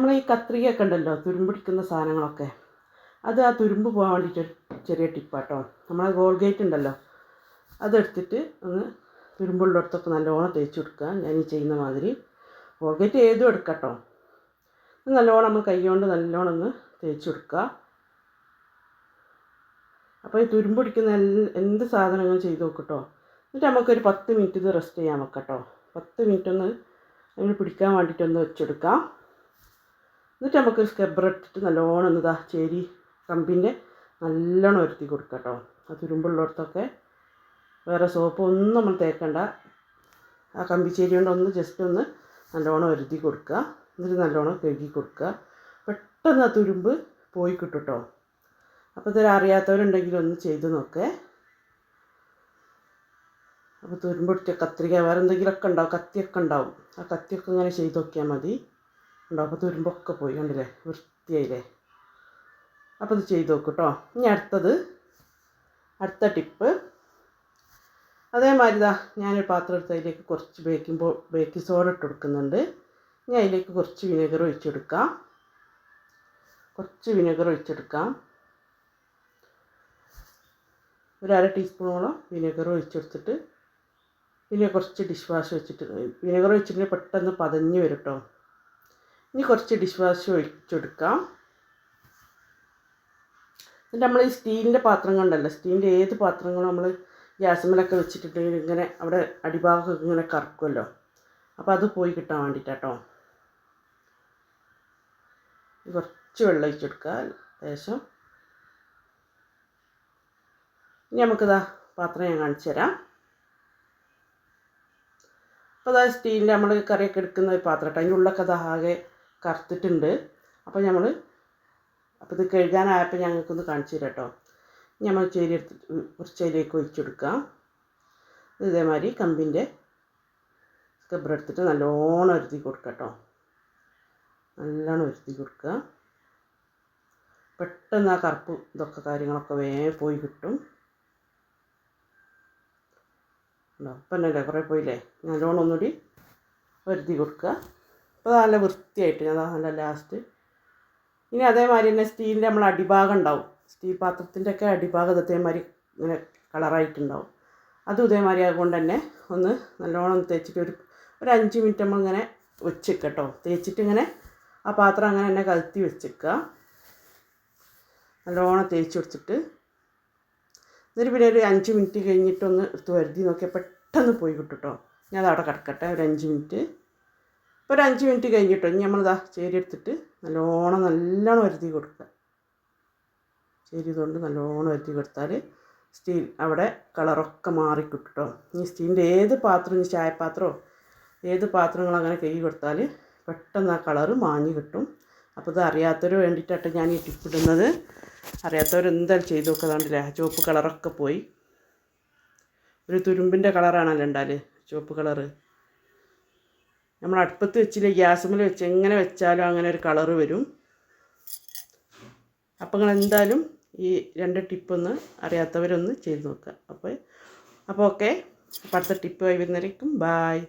നമ്മൾ ഈ കത്രികയൊക്കെ ഉണ്ടല്ലോ തുരുമ്പിടിക്കുന്ന സാധനങ്ങളൊക്കെ. അത് ആ തുരുമ്പ് പോകാൻ വേണ്ടിയിട്ട് ചെറിയ ടിപ്പാട്ടോ. നമ്മളെ ഗോൾഗേറ്റ് ഉണ്ടല്ലോ അതെടുത്തിട്ട് ഒന്ന് തുരുമ്പുള്ളിടത്തൊക്കെ നല്ലോണം തേച്ച് കൊടുക്കുക. ഞാൻ ഈ ചെയ്യുന്ന മാതിരി ഗോൾഗേറ്റ് ഏതും എടുക്കട്ടോ. നല്ലോണം നമ്മൾ കൈകൊണ്ട് നല്ലോണം ഒന്ന് തേച്ച് കൊടുക്കുക. അപ്പോൾ ഈ തുരുമ്പൊടിക്കുന്ന എന്ത് സാധനങ്ങളും ചെയ്ത് നോക്കട്ടോ. എന്നിട്ട് നമുക്കൊരു പത്ത് മിനിറ്റ് ഇത് റെസ്റ്റ് ചെയ്യാൻ വെക്കട്ടോ. പത്ത് മിനിറ്റ് ഒന്ന് നമ്മൾ പിടിക്കാൻ വേണ്ടിയിട്ടൊന്ന് വെച്ചെടുക്കാം എന്നിട്ട് നമുക്കൊരു സ്ക്രബ്ബർ ഇട്ടിട്ട് നല്ലോണം ഒന്ന് ഇതാ ചേരി കമ്പിന്റെ നല്ലോണം ഒരുത്തി കൊടുക്കട്ടോ ആ തുരുമ്പുള്ളിടത്തൊക്കെ വേറെ സോപ്പ് ഒന്നും നമ്മൾ തേക്കണ്ട. ആ കമ്പിച്ചേരി കൊണ്ട് ഒന്ന് ജസ്റ്റ് ഒന്ന് നല്ലോണം ഒരുത്തി കൊടുക്കുക. എന്നിട്ട് നല്ലോണം കഴുകി കൊടുക്കുക. പെട്ടെന്ന് ആ തുരുമ്പ് പോയി കിട്ടും കേട്ടോ. അപ്പോൾ ഇതൊരു അറിയാത്തവരുണ്ടെങ്കിൽ ഒന്ന് ചെയ്ത് നോക്കേ. അപ്പോൾ തുരുമ്പൊടിച്ച കത്രിക വേറെ എന്തെങ്കിലുമൊക്കെ ഉണ്ടാവും കത്തിയൊക്കെ ഉണ്ടാവും. ആ കത്തിയൊക്കെ ഇങ്ങനെ ചെയ്ത് നോക്കിയാൽ മതി. ഉണ്ടാവും അപ്പോൾ തുരുമ്പൊക്കെ പോയി കണ്ടില്ലേ? വൃത്തിയായില്ലേ? അപ്പോൾ ഇത് ചെയ്ത് നോക്കും കേട്ടോ ഇനി അടുത്തത് അടുത്ത ടിപ്പ്. അതേമാതിരി ഇതാ ഞാനൊരു പാത്രം എടുത്ത് അതിലേക്ക് കുറച്ച് ബേക്കിംഗ് ബേക്കിംഗ് സോഡ ഇട്ട് കൊടുക്കുന്നുണ്ട്. ഇനി അതിലേക്ക് കുറച്ച് വിനെഗർ ഒഴിച്ചെടുക്കാം. കുറച്ച് വിനെഗർ ഒഴിച്ചെടുക്കാം. ഒരു അര ടീസ്പൂണോളം വിനെഗർ ഒഴിച്ചെടുത്തിട്ട് പിന്നെ കുറച്ച് ഡിഷ് വാഷ് വെച്ചിട്ട് വിനെഗർ ഒഴിച്ചിട്ടുണ്ടെങ്കിൽ പെട്ടെന്ന് പതഞ്ഞ് വരും കേട്ടോ ഇനി കുറച്ച് ഡിഷ് വാഷ് ഒഴിച്ചെടുക്കാം. എന്നിട്ട് നമ്മൾ ഈ സ്റ്റീലിന്റെ പാത്രം കണ്ടല്ലോ. സ്റ്റീലിന്റെ ഏത് പാത്രങ്ങളും നമ്മൾ ഗ്യാസ് ഗ്യാസുമ്മലൊക്കെ വെച്ചിട്ടുണ്ടെങ്കിൽ ഇങ്ങനെ അവിടെ അടിഭാഗമൊക്കെ ഇങ്ങനെ കറക്കുമല്ലോ അപ്പോൾ അത് പോയി കിട്ടാൻ വേണ്ടിയിട്ടാട്ടോ കുറച്ച് വെള്ളം ഒഴിച്ചെടുക്കുക ലേശം ഇനി നമുക്കിതാ പാത്രം ഞാൻ കാണിച്ചു തരാം. അപ്പോൾ അതായത് സ്റ്റീലിന്റെ നമ്മൾ കറിയൊക്കെ എടുക്കുന്ന ഒരു പാത്രം കേട്ടോ. അതിന്റെ ഉള്ളൊക്കെ അത് ആകെ കറുത്തിട്ടുണ്ട്. അപ്പോൾ നമ്മൾ അപ്പോൾ ഇത് കഴുകാനായപ്പോൾ ഞങ്ങൾക്കൊന്ന് കാണിച്ചു തരാം കേട്ടോ നമ്മൾ ചേരി എടുത്തിട്ട് കുറച്ച് അതിലേക്ക് ഒഴിച്ചെടുക്കാം ഇതേമാതിരി കമ്പിന്റെ സ്ക്രബ്ബർ എടുത്തിട്ട് നല്ലോണം ഒരുത്തി കൊടുക്കുക കേട്ടോ നല്ലോണം ഒരുത്തി കൊടുക്കുക. പെട്ടെന്ന് ആ കറുപ്പ് ഇതൊക്കെ കാര്യങ്ങളൊക്കെ വേഗം പോയി കിട്ടും. ഉണ്ടോ? ഇപ്പം തന്നെ കുറേ പോയില്ലേ? നല്ലോണം ഒന്നുകൂടി വരുത്തി കൊടുക്കുക. അപ്പോൾ നല്ല വൃത്തിയായിട്ട് ഞാൻ നല്ല ലാസ്റ്റ് ഇനി അതേമാതിരി തന്നെ സ്റ്റീലിന്റെ നമ്മൾ അടിഭാഗം ഉണ്ടാവും. സ്റ്റീൽ പാത്രത്തിന്റെ ഒക്കെ അടിഭാഗം ഇതേമാതിരി ഇങ്ങനെ കളറായിട്ടുണ്ടാവും അതും ഇതേമാതിരി അതുകൊണ്ട് തന്നെ ഒന്ന് നല്ലോണം തേച്ചിട്ട് ഒരു ഒരു അഞ്ച് മിനിറ്റ് നമ്മളിങ്ങനെ വെച്ചിരിക്കുക കേട്ടോ. തേച്ചിട്ട് ഇങ്ങനെ ആ പാത്രം അങ്ങനെ തന്നെ കലത്തി വെച്ചിരിക്കുക നല്ലോണം തേച്ച് വെച്ചിട്ട് എന്നിട്ട് പിന്നെ ഒരു അഞ്ച് മിനിറ്റ് കഴിഞ്ഞിട്ടൊന്ന് എടുത്ത് വരുതി നോക്കിയാൽ പെട്ടെന്ന് പോയി കിട്ടും കേട്ടോ. ഞാൻ അവിടെ കിടക്കട്ടെ ഒരു അഞ്ച് മിനിറ്റ് ഇപ്പോൾ ഒരു അഞ്ച് മിനിറ്റ് കഴിഞ്ഞിട്ടോ ഇനി നമ്മളിതാ ചേരി എടുത്തിട്ട് നല്ലോണം നല്ലോണം വരുത്തി കൊടുക്കുക. ചേരി കൊണ്ട് നല്ലോണം വരുത്തി കൊടുത്താൽ സ്റ്റീൽ അവിടെ കളറൊക്കെ മാറി കിട്ടും കേട്ടോ ഈ സ്റ്റീലിന്റെ ഏത് പാത്രം ചായപാത്രമോ ഏത് പാത്രങ്ങൾ അങ്ങനെ കൈ കൊടുത്താൽ പെട്ടെന്ന് ആ കളറ് മാഞ്ഞ് കിട്ടും. അപ്പോൾ ഇത് അറിയാത്തവർ വേണ്ടിയിട്ടാണ് ഞാൻ ഈ ടിപ്പ് ഇടുന്നത്. അറിയാത്തവർ എന്തായാലും ചെയ്ത് നോക്കുന്നതുകൊണ്ടില്ല ചുവപ്പ് കളറൊക്കെ പോയി. ഒരു തുരുമ്പിന്റെ കളറാണല്ലോ ഉണ്ടാൽ ചുവപ്പ് കളറ്. നമ്മൾ അടുപ്പത്ത് വെച്ചില്ല ഗ്യാസുമ്മൽ വെച്ച് എങ്ങനെ വെച്ചാലും അങ്ങനെ ഒരു കളറ് വരും. അപ്പോൾ നിങ്ങൾ എന്തായാലും ഈ രണ്ട് ടിപ്പൊന്ന് അറിയാത്തവരൊന്ന് ചെയ്ത് നോക്കുക. അപ്പോൾ അപ്പോൾ ഓക്കെ. അടുത്ത ടിപ്പ് വൈകുന്നേരം ബായ്